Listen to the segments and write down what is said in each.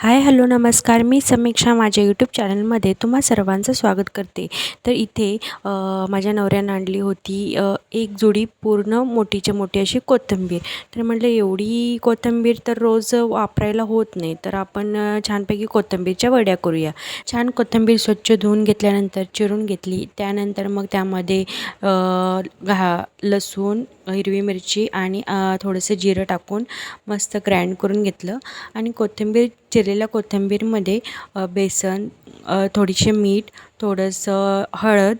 Hi hello नमस्कार. मी समीक्षा माझ्या YouTube चॅनलमध्ये तुम्हा सर्वांचं स्वागत करते. तर इथे माझ्या नवऱ्यानं आणली होती एक जोडी पूर्ण मोठीच्या मोठी अशी कोथिंबीर. तर म्हटलं एवढी कोथिंबीर तर रोज वापरायला होत नाही. तर आपण छानपैकी कोथिंबीरच्या वड्या करूया. छान कोथिंबीर स्वच्छ धुवून घेतल्यानंतर चिरून घेतली. त्यानंतर मग त्यामध्ये घा लसूण हिरवी मिरची आणि थोडंसं जिरं टाकून मस्त ग्राइंड करून घेतलं. आणि कोथिंबीर चिरलेल्या कोथिंबीरमध्ये बेसन थोडीशी मीठ थोडंसं हळद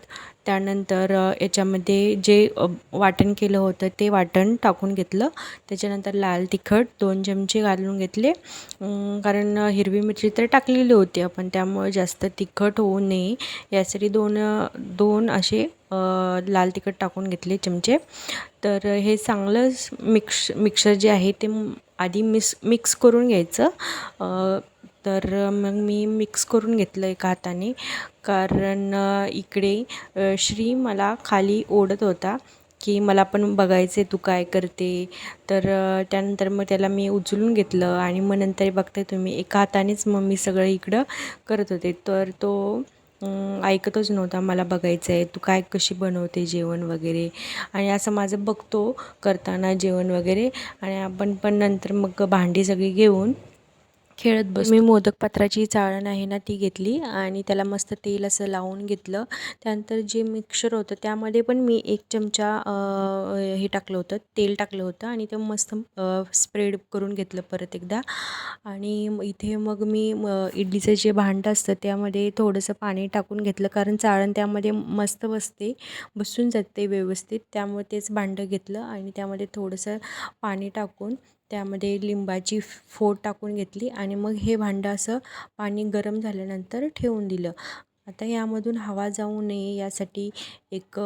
त्यानंतर याच्यामध्ये जे वाटण केलं होतं ते वाटण टाकून घेतलं. त्याच्यानंतर लाल तिखट दोन चमचे घालून घेतले. कारण हिरवी मिरची तर टाकलेली होती आपण त्यामुळे जास्त तिखट होऊ नये. यासाठी दोन दोन असे लाल तिखट टाकून घेतले चमचे. तर हे चांगलंच मिक्स मिक्सर जे आहे ते आधी मिस मिक्स करून घ्यायचं. तर मग मी मिक्स करून घेतलं एका हाताने. कारण इकडे श्री मला खाली ओढत होता की मला पण बघायचे तू काय करते. तर त्यानंतर मग त्याला मी उचलून घेतलं आणि मग नंतर बघताय तुम्ही एका हातानेच मग मी सगळं इकडं करत होते. तर तो ऐकतच नव्हता मला बघायचं आहे तू काय कशी बनवते जेवण वगैरे? आणि असं माझं बघतो करताना जेवण वगैरे. आणि आपण पण नंतर मग भांडी सगळी घेऊन खेळत बस मी मोदक पात्राची चाळण आहे ना ती घेतली आणि त्याला मस्त तेल असं लावून घेतलं. त्यानंतर जे मिक्सर होतं त्यामध्ये पण मी एक चमचा हे टाकलं होतं तेल टाकलं होतं आणि ते मस्त स्प्रेड करून घेतलं परत एकदा. आणि इथे मग मी म, इडलीचं जे भांडं असतं त्यामध्ये थोडंसं पाणी टाकून घेतलं. कारण चाळण त्यामध्ये मस्त बसते बसून जाते व्यवस्थित. त्यामुळे तेच भांडं घेतलं आणि त्यामध्ये थोडंसं पाणी टाकून त्यामध्ये लिंबाची फोड टाकून घेतली आणि मग हे भांडं असं पाणी गरम झाल्यानंतर ठेवून दिलं. आता यामधून हवा जाऊ नये यासाठी एक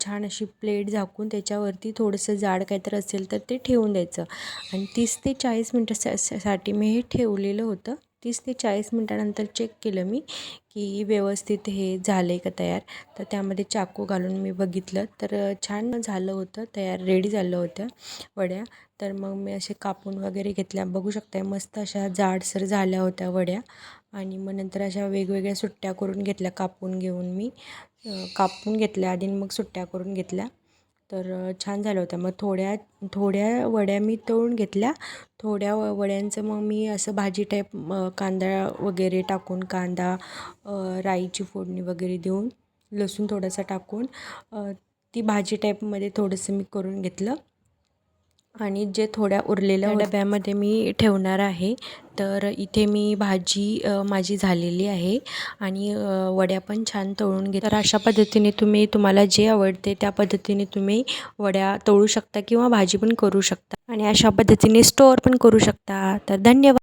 छान अशी प्लेट झाकून त्याच्यावरती थोडंसं जाड काहीतरी असेल तर ते ठेवून द्यायचं. आणि तीस ते चाळीस मिनटासाठी मी हे ठेवलेलं होतं. तीस ते चाळीस मिनटानंतर चेक केलं मी की व्यवस्थित हे झालं आहे का तयार. तर त्यामध्ये चाकू घालून मी बघितलं. तर छान झालं होतं. तयार रेडी झालं होतं वड्या. तर मग मी असे कापून वगैरे घेतल्या. बघू शकताय मस्त अशा जाडसर झाल्या होत्या वड्या. आणि मग नंतर अशा वेगवेगळ्या सुट्ट्या करून घेतल्या कापून घेऊन मी. कापून घेतल्या. आधी मग सुट्ट्या करून घेतल्या. तर छान झाल्या होत्या. मग थोड्या थोड्या वड्या मी तळून घेतल्या. थोड्या व वड्यांचं मग मी असं भाजी टाईप कांदा वगैरे टाकून कांदा राईची फोडणी वगैरे देऊन लसूण थोडासा टाकून ती भाजी टाईपमध्ये थोडंसं मी करून घेतलं. आणि जे थोड्या उरलेल्या डब्यामध्ये मी ठेवणार आहे. तर इथे मी भाजी माझी झालेली आहे आणि वड्या पण छान तळून घे तर अशा पद्धतीने तुम्ही तुम्हाला जे आवडते त्या पद्धतीने तुम्ही वड्या तळू शकता किंवा भाजी पण करू शकता. आणि अशा पद्धतीने स्टोअर पण करू शकता. तर धन्यवाद.